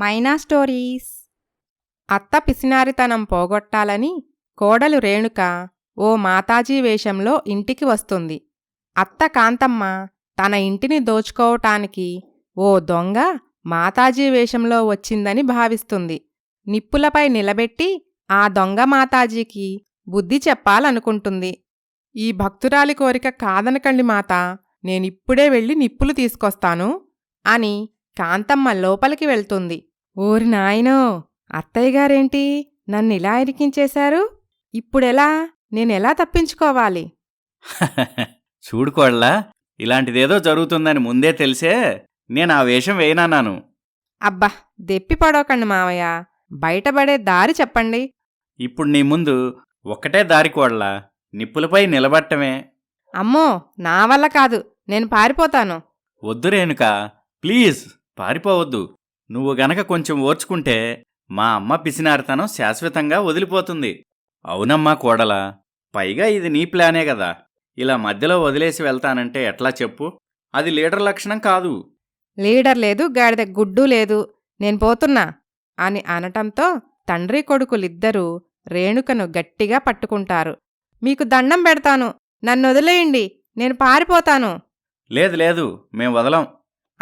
మైనా stories. అత్త పిసినారితనం పోగొట్టాలని కోడలు రేణుక ఓ మాతాజీ వేషంలో ఇంటికి వస్తుంది. అత్త కాంతమ్మ తన ఇంటిని దోచుకోవటానికి ఓ దొంగ మాతాజీ వేషంలో వచ్చిందని భావిస్తుంది. నిప్పులపై నిలబెట్టి ఆ దొంగ మాతాజీకి బుద్ధి చెప్పాలనుకుంటుంది. ఈ భక్తురాలి కోరిక కాదనకండి మాత నేనిప్పుడే వెళ్ళి నిప్పులు తీసుకొస్తాను అని కాంతమ్మ లోపలికి వెళ్తుంది. ఓరి నాయనో అత్తయ్యగారేంటి నన్నిలా ఇరికించేశారు? ఇప్పుడెలా? నేనెలా తప్పించుకోవాలి? చూడుకోళ్ళా ఇలాంటిదేదో జరుగుతుందని ముందే తెలిసే నేను ఆ వేషం వేయనన్నాను. అబ్బా దెప్పి పడోకండి మావయ్య. బయటపడే దారి చెప్పండి. ఇప్పుడు నీ ముందు ఒక్కటే దారి కోడలా నిప్పులపై నిలబట్టమే. అమ్మో నా వల్ల కాదు. నేను పారిపోతాను. వద్దు రేణుక ప్లీజ్ పారిపోవద్దు. నువ్వు గనక కొంచెం ఓర్చుకుంటే మా అమ్మ పిసినారితనం శాశ్వతంగా వదిలిపోతుంది. అవునమ్మా కోడలా పైగా ఇది నీ ప్లానే కదా ఇలా మధ్యలో వదిలేసి వెళ్తానంటే ఎట్లా చెప్పు? అది లీడర్ లక్షణం కాదు. లీడర్ లేదు గాడిద గుడ్డు లేదు. నేను పోతున్నా. అని అనటంతో తండ్రి కొడుకులిద్దరూ రేణుకను గట్టిగా పట్టుకుంటారు. మీకు దండం పెడతాను. నన్ను వదిలేయండి. నేను పారిపోతాను. లేదు లేదు. మేం వదలం.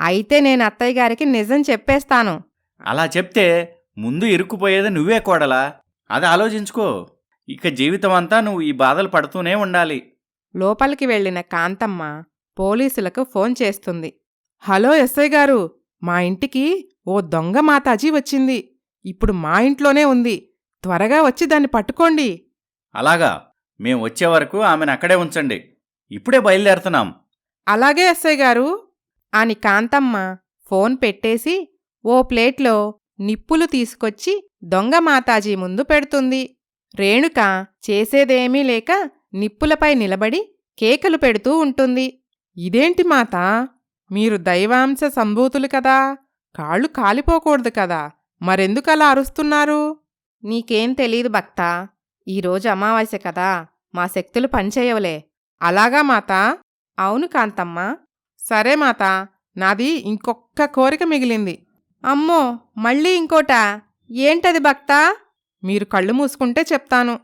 అయితే నేను అత్తయ్య గారికి నిజం చెప్పేస్తాను. అలా చెప్తే ముందు ఇరుక్కుపోయేది నువ్వే కోడలా. అది ఆలోచించుకో. ఇక జీవితం అంతా నువ్వు ఈ బాధలు పడుతూనే ఉండాలి. లోపలికి వెళ్ళిన కాంతమ్మ పోలీసులకు ఫోన్ చేస్తుంది. హలో ఎస్ఐ గారు మా ఇంటికి ఓ దొంగ మాతాజీ వచ్చింది. ఇప్పుడు మా ఇంట్లోనే ఉంది. త్వరగా వచ్చి దాన్ని పట్టుకోండి. అలాగా. మేం వచ్చే వరకు ఆమెను అక్కడే ఉంచండి. ఇప్పుడే బయలుదేరుతున్నాం. అలాగే ఎస్ఐ గారు. అని కాంతమ్మ ఫోన్ పెట్టేసి ఓ ప్లేట్లో నిప్పులు తీసుకొచ్చి దొంగ మాతాజీ ముందు పెడుతుంది. రేణుక చేసేదేమీ లేక నిప్పులపై నిలబడి కేకలు పెడుతూ ఉంటుంది. ఇదేంటి మాత? మీరు దైవాంశ సంభూతులు కదా? కాళ్ళు కాలిపోకూడదు కదా? మరెందుకలా అరుస్తున్నారు? నీకేం తెలీదు భక్త. ఈరోజు అమావాస్య కదా. మా శక్తులు పనిచేయవలే. అలాగా మాత? అవును కాంతమ్మ. సరే మాత నాది ఇంకొక్క కోరిక మిగిలింది. అమ్మో మళ్ళీ ఇంకోటా? ఏంటది భక్తా? మీరు కళ్ళు మూసుకుంటే చెప్తాను.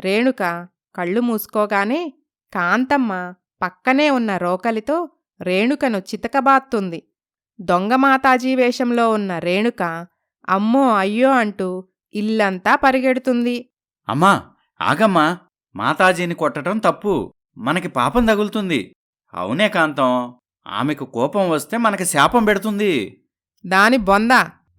రేణుక కళ్ళు మూసుకోగానే కాంతమ్మ పక్కనే ఉన్న రోకలితో రేణుకను చితకబాత్తుంది. దొంగ మాతాజీ వేషంలో ఉన్న రేణుక అమ్మో అయ్యో అంటూ ఇల్లంతా పరిగెడుతుంది. అమ్మా ఆగమ్మా మాతాజీని కొట్టడం తప్పు. మనకి పాపం తగులుతుంది. అవునే కాంతం? ఆమెకు కోపం వస్తే మనకి శాపం పెడుతుంది. దాని బొంద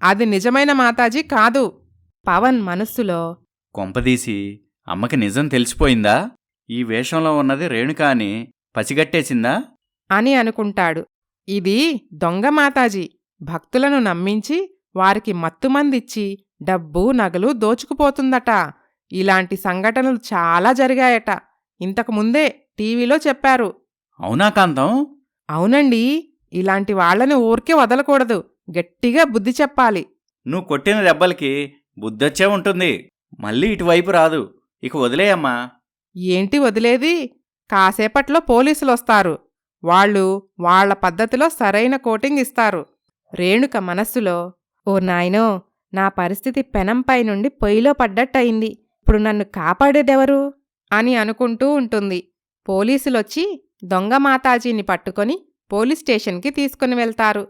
అది నిజమైన మాతాజీ కాదు. పవన్ మనస్సులో కొంపదీసి అమ్మకి నిజం తెలిసిపోయిందా? ఈ వేషంలో ఉన్నది రేణుక అని పసిగట్టేసిందా? అని అనుకుంటాడు. ఇది దొంగ మాతాజీ. భక్తులను నమ్మించి వారికి మత్తుమందిచ్చి డబ్బు నగలు దోచుకుపోతుందట. ఇలాంటి సంఘటనలు చాలా జరిగాయట. ఇంతకు ముందే టీవీలో చెప్పారు. అవునా కాంతం? అవునండి ఇలాంటి వాళ్ళని ఊరికే వదలకూడదు. గట్టిగా బుద్ధి చెప్పాలి. నువ్వు కొట్టిన దెబ్బలకి బుద్ధొచ్చే ఉంటుంది. మళ్ళీ ఇటువైపు రాదు. ఇక వదిలేయమ్మా. ఏంటి వదిలేది? కాసేపట్లో పోలీసులొస్తారు. వాళ్ళు వాళ్ళ పద్ధతిలో సరైన కోటింగ్ ఇస్తారు. రేణుక మనస్సులో ఓ నాయనో నా పరిస్థితి పెనంపై నుండి పొయ్యిలో పడ్డట్టయింది. ఇప్పుడు నన్ను కాపాడేదెవరు? అని అనుకుంటూ ఉంటుంది. పోలీసులొచ్చి దొంగ మాతాజీని పట్టుకొని పోలీస్ స్టేషన్కి తీసుకుని వెళ్తారు.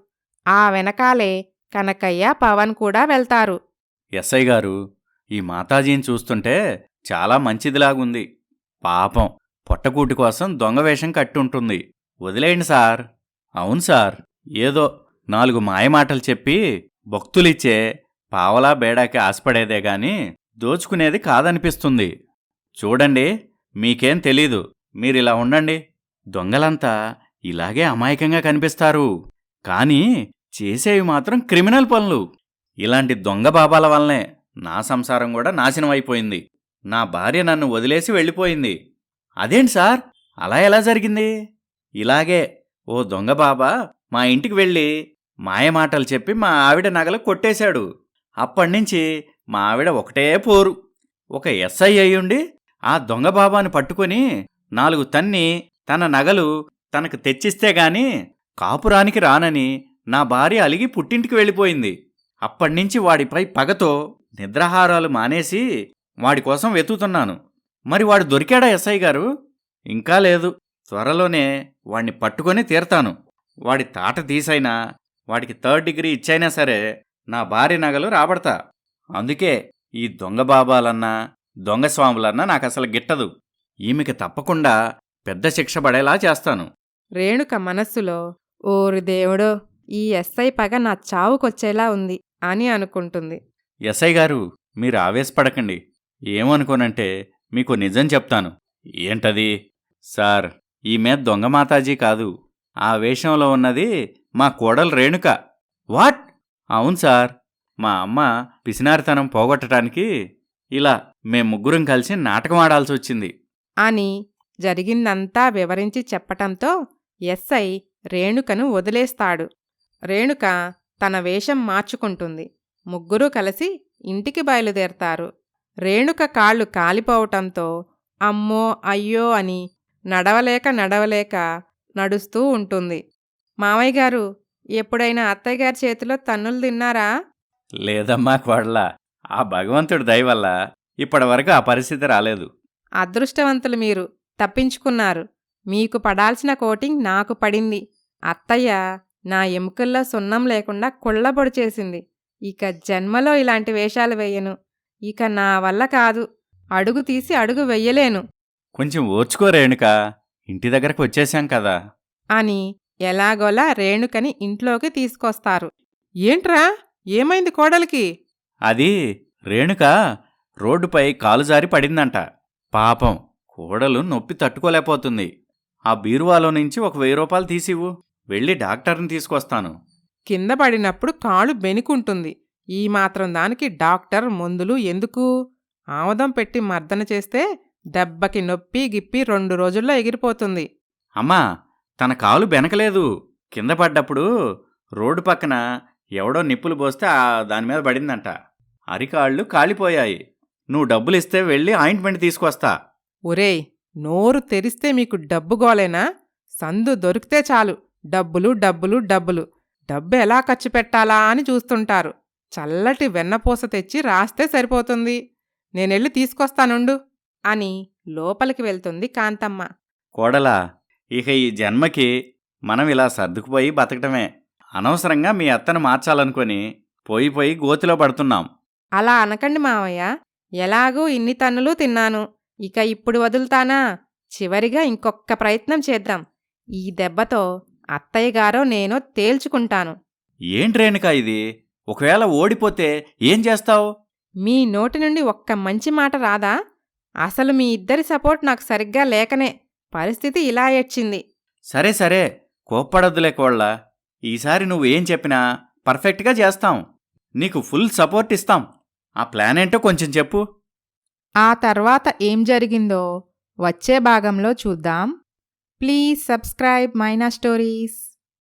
ఆ వెనకాలే కనకయ్య పవన్ కూడా వెళ్తారు. ఎస్ఐ గారు ఈ మాతాజీని చూస్తుంటే చాలా మంచిదిలాగుంది. పాపం పొట్టకూటి కోసం దొంగ వేషం కట్టుంటుంది. వదిలేయండి సార్. అవును సార్. ఏదో నాలుగు మాయమాటలు చెప్పి భక్తులిచ్చే పావలా బేడాకి ఆశపడేదే గాని దోచుకునేది కాదనిపిస్తుంది. చూడండి మీకేం తెలీదు. మీరిలా ఉండండి. దొంగలంతా ఇలాగే అమాయకంగా కనిపిస్తారు. కానీ చేసేవి మాత్రం క్రిమినల్ పనులు. ఇలాంటి దొంగ బాబాల వల్లనే నా సంసారం కూడా నాశనం అయిపోయింది. నా భార్య నన్ను వదిలేసి వెళ్ళిపోయింది. అదేంటి సార్? అలా ఎలా జరిగింది? ఇలాగే ఓ దొంగ బాబా మా ఇంటికి వెళ్ళి మాయమాటలు చెప్పి మా ఆవిడ నగలు కొట్టేశాడు. అప్పటినుంచి మా ఆవిడ ఒకటే పోరు. ఒక ఎస్ఐ అయ్యుండి ఆ దొంగ బాబాను పట్టుకొని నాలుగు తన్ని తన నగలు తనకు తెచ్చిస్తే గాని కాపురానికి రానని నా భార్య అలిగి పుట్టింటికి వెళ్ళిపోయింది. అప్పటినుంచి వాడిపై పగతో నిద్రాహారాలు మానేసి వాడి కోసం వెతుకుతున్నాను. మరి వాడు దొరికాడా ఎస్ఐ గారు? ఇంకా లేదు. త్వరలోనే వాడిని పట్టుకొని తీరతాను. వాడి తాట తీసైనా వాడికి థర్డ్ డిగ్రీ ఇచ్చైనా సరే నా భార్య నగలు రాబడతా. అందుకే ఈ దొంగ బాబాలన్నా దొంగ స్వాములన్నా నాకు అసలు గిట్టదు. ఈమెకి తప్పకుండా పెద్ద శిక్ష పడేలా చేస్తాను. రేణుక మనస్సులో ఓరి దేవుడో ఈ ఎస్ఐ పగ నా చావుకొచ్చేలా ఉంది అని అనుకుంటుంది. ఎస్ఐ గారు మీరు ఆవేశపడకండి. ఏమనుకోనంటే మీకు నిజం చెప్తాను. ఏంటది? సార్ ఈమె దొంగ మాతాజీ కాదు. ఆ వేషంలో ఉన్నది మా కోడలు రేణుక. వాట్? అవును సార్. మా అమ్మ పిసినారితనం పోగొట్టడానికి ఇలా మేం ముగ్గురం కలిసి నాటకం ఆడాల్సి వచ్చింది అని జరిగిందంతా వివరించి చెప్పటంతో ఎస్ఐ రేణుకను వదిలేస్తాడు. రేణుక తన వేషం మార్చుకుంటుంది. ముగ్గురూ కలిసి ఇంటికి బయలుదేరతారు. రేణుక కాళ్ళు కాలిపోవటంతో అమ్మో అయ్యో అని నడవలేక నడవలేక నడుస్తూ ఉంటుంది. మామయ్య గారు ఎప్పుడైనా అత్తయ్య గారి చేతిలో తన్నులు తిన్నారా? లేదమ్మా కోడలా. ఆ భగవంతుడి దయ వల్ల ఇప్పటివరకు ఆ పరిస్థితి రాలేదు. అదృష్టవంతులు మీరు. తప్పించుకున్నారు. మీకు పడాల్సిన కోటింగ్ నాకు పడింది. అత్తయ్య నా ఎముకల్లో సున్నం లేకుండా కుళ్ళబొడి చేసింది. ఇక జన్మలో ఇలాంటి వేషాలు వేయను. ఇక నా వల్ల కాదు. అడుగు తీసి అడుగు వెయ్యలేను కొంచెం ఓర్చుకో రేణుక. ఇంటి దగ్గరకు వచ్చేసాం కదా. అని ఎలాగోలా రేణుకని ఇంట్లోకి తీసుకొస్తారు. ఏంట్రా? ఏమైంది కోడలికి? అది రేణుక రోడ్డుపై కాలు జారి పడిందంట. పాపం. కోడలు నొప్పి తట్టుకోలేకపోతుంది. ఆ బీరువాలో నుంచి ఒక వెయ్యి రూపాయలు తీసివు వెళ్ళి డాక్టర్ని తీసుకొస్తాను. కింద పడినప్పుడు కాళ్ళు బెనికుంటుంది. ఈ మాత్రం దానికి డాక్టర్ మందులు ఎందుకు? ఆముదం పెట్టి మర్దన చేస్తే దెబ్బకి నొప్పి గిప్పి రెండు రోజుల్లో ఎగిరిపోతుంది. అమ్మా తన కాలు బెనకలేదు. కింద పడ్డప్పుడు రోడ్డు పక్కన ఎవడో నిప్పులు పోస్తే ఆ దాని మీద పడిందంట. అరికాళ్ళు కాలిపోయాయి. నువ్వు డబ్బులు ఇస్తే వెళ్ళి ఆయింట్మెంట్ తీసుకొస్తా. ఒరేయ్ నోరు తెరిస్తే మీకు డబ్బు గోలేనా? సందు దొరికితే చాలు. డబ్బులు డబ్బులు డబ్బులు. డబ్బు ఎలా ఖర్చు పెట్టాలా అని చూస్తుంటారు. చల్లటి వెన్నపూస తెచ్చి రాస్తే సరిపోతుంది. నేనెళ్ళి తీసుకొస్తానుండు అని లోపలికి వెళ్తుంది కాంతమ్మ. కోడలా ఇక ఈ జన్మకి మనం ఇలా సర్దుకుపోయి బతకటమే. అనవసరంగా మీ అత్తను మార్చాలనుకొని పోయి పోయి గోతిలో పడుతున్నాం. అలా అనకండి మావయ్య. ఎలాగూ ఇన్ని తన్నులు తిన్నాను. ఇక ఇప్పుడు వదులుతానా? చివరిగా ఇంకొక్క ప్రయత్నం చేద్దాం. ఈ దెబ్బతో అత్తయ్య గారో నేనో తేల్చుకుంటాను. ఏంటి రేణుక ఇది? ఒకవేళ ఓడిపోతే ఏం చేస్తావు? మీ నోటి నుండి ఒక్క మంచి మాట రాదా? అసలు మీ ఇద్దరి సపోర్ట్ నాకు సరిగ్గా లేకనే పరిస్థితి ఇలా ఏడ్చింది. సరే సరే. కోప్పడొద్దులే కోళ్ళ. ఈసారి నువ్వు ఏం చెప్పినా పర్ఫెక్ట్గా చేస్తాం. నీకు ఫుల్ సపోర్ట్ ఇస్తాం. ఆ ప్లాన్ ఏంటో కొంచెం చెప్పు. ఆ తర్వాత ఏం జరిగిందో వచ్చే భాగంలో చూద్దాం. Please subscribe Maina stories.